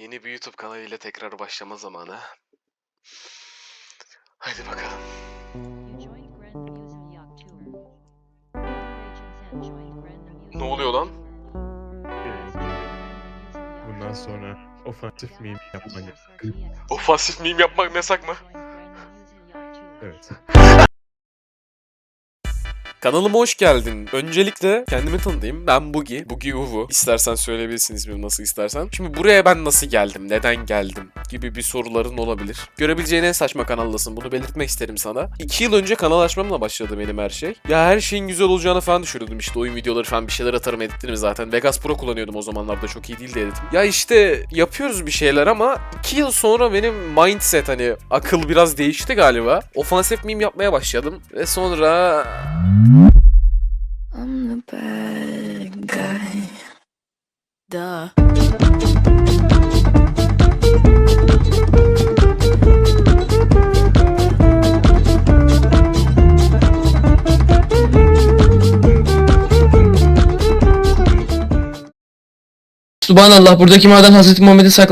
Yeni bir YouTube kanalıyla tekrar başlama zamanı. Haydi bakalım. Ne oluyor lan? Bundan sonra ofansif meme yapmak. Ofansif meme yapmak yasak mı? Evet. Kanalıma hoş geldin. Öncelikle kendimi tanıtayım. Ben Bugi. Bugi Uvu. İstersen söyleyebilirsin ismimi nasıl istersen. Şimdi buraya ben nasıl geldim, neden geldim gibi bir soruların olabilir. Görebileceğin en saçma kanaldasın. Bunu belirtmek isterim sana. 2 yıl önce kanal açmamla başladı benim her şey. Ya her şeyin güzel olacağını falan düşünüyordum. İşte oyun videoları falan bir şeyler atarım editlerim zaten. Vegas Pro kullanıyordum o zamanlarda. Çok iyi değildi editim. Ya işte yapıyoruz bir şeyler ama 2 yıl sonra benim mindset hani akıl biraz değişti galiba. Ofansif meme yapmaya başladım. Ve sonra Duh. Subhanallah buradaki maden Hazreti Muhammed'in saklan